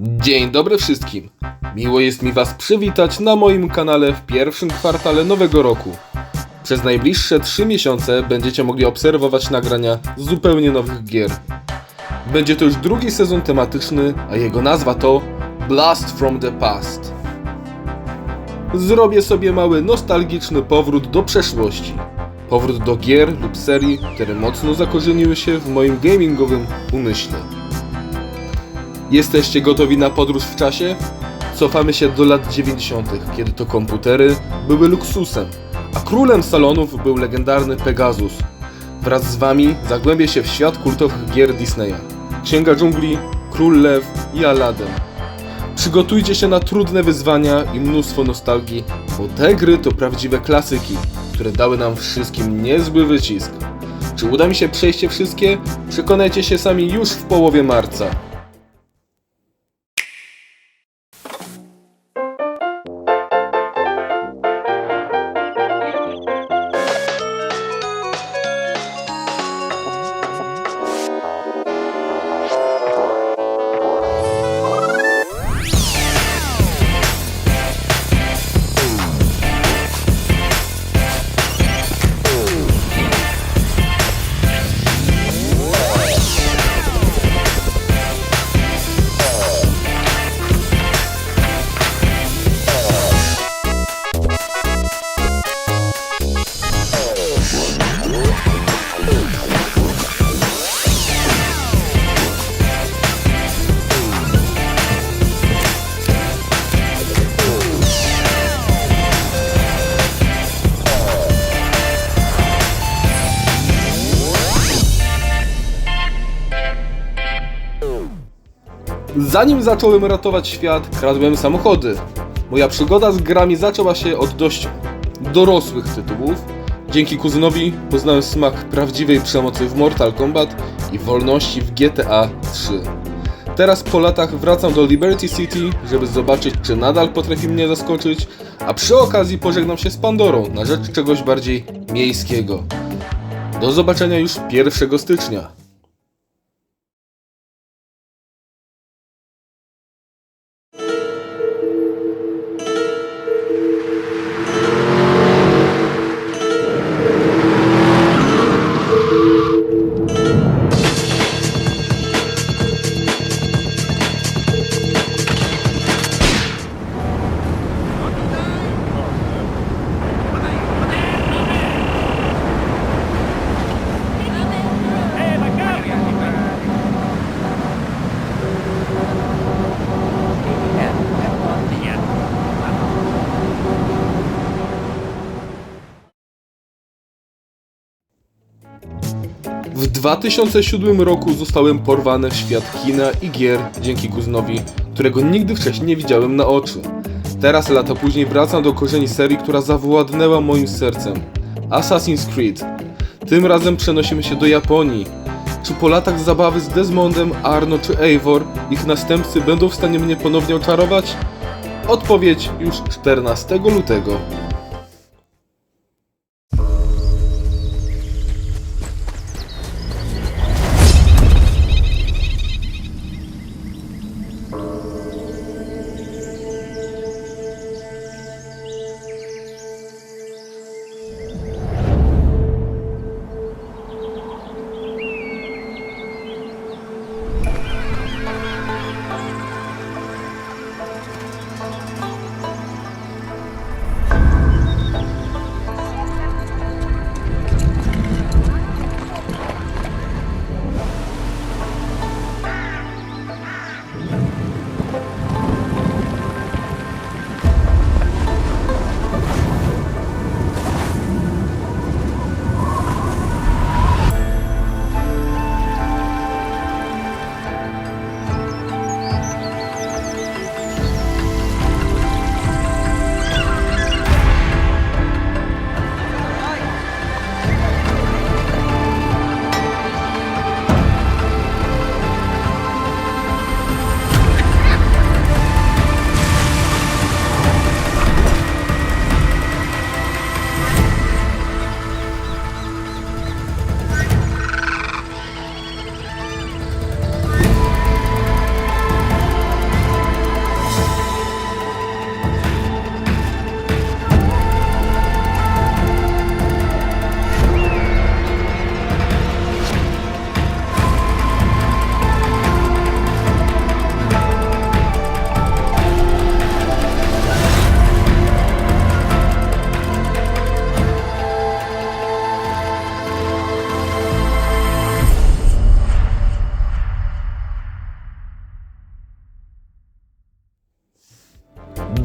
Dzień dobry wszystkim. Miło jest mi Was przywitać na moim kanale w pierwszym kwartale nowego roku. Przez najbliższe 3 miesiące będziecie mogli obserwować nagrania zupełnie nowych gier. Będzie to już drugi sezon tematyczny, a jego nazwa to Blast from the Past. Zrobię sobie mały nostalgiczny powrót do przeszłości. Powrót do gier lub serii, które mocno zakorzeniły się w moim gamingowym umyśle. Jesteście gotowi na podróż w czasie? Cofamy się do lat 90., kiedy to komputery były luksusem, a królem salonów był legendarny Pegasus. Wraz z wami zagłębię się w świat kultowych gier Disneya. Księga Dżungli, Król Lew i Aladdin. Przygotujcie się na trudne wyzwania i mnóstwo nostalgii, bo te gry to prawdziwe klasyki, które dały nam wszystkim niezły wycisk. Czy uda mi się przejść wszystkie? Przekonajcie się sami już w połowie marca. Zanim zacząłem ratować świat, kradłem samochody. Moja przygoda z grami zaczęła się od dość dorosłych tytułów. Dzięki kuzynowi poznałem smak prawdziwej przemocy w Mortal Kombat i wolności w GTA 3. Teraz po latach wracam do Liberty City, żeby zobaczyć, czy nadal potrafi mnie zaskoczyć, a przy okazji pożegnam się z Pandorą na rzecz czegoś bardziej miejskiego. Do zobaczenia już 1 stycznia. 2007 roku zostałem porwany w świat kina i gier dzięki kuzynowi, którego nigdy wcześniej nie widziałem na oczy. Teraz lata później wracam do korzeni serii, która zawładnęła moim sercem. Assassin's Creed. Tym razem przenosimy się do Japonii. Czy po latach zabawy z Desmondem, Arno czy Eivor ich następcy będą w stanie mnie ponownie oczarować? Odpowiedź już 14 lutego.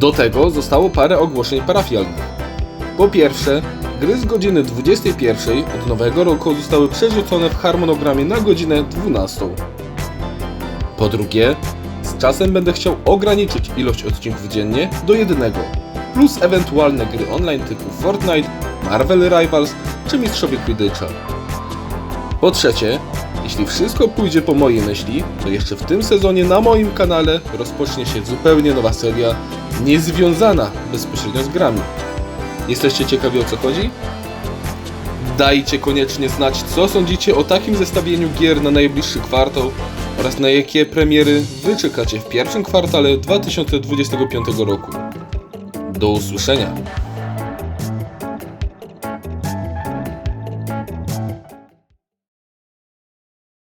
Do tego zostało parę ogłoszeń parafialnych. Po pierwsze, gry z godziny 21 od nowego roku zostały przerzucone w harmonogramie na godzinę 12. Po drugie, z czasem będę chciał ograniczyć ilość odcinków dziennie do jednego, plus ewentualne gry online typu Fortnite, Marvel Rivals czy Mistrzowie Quidditcha. Po trzecie, jeśli wszystko pójdzie po mojej myśli, to jeszcze w tym sezonie na moim kanale rozpocznie się zupełnie nowa seria, niezwiązana bezpośrednio z grami. Jesteście ciekawi o co chodzi? Dajcie koniecznie znać, co sądzicie o takim zestawieniu gier na najbliższy kwartał oraz na jakie premiery wy czekacie w pierwszym kwartale 2025 roku. Do usłyszenia!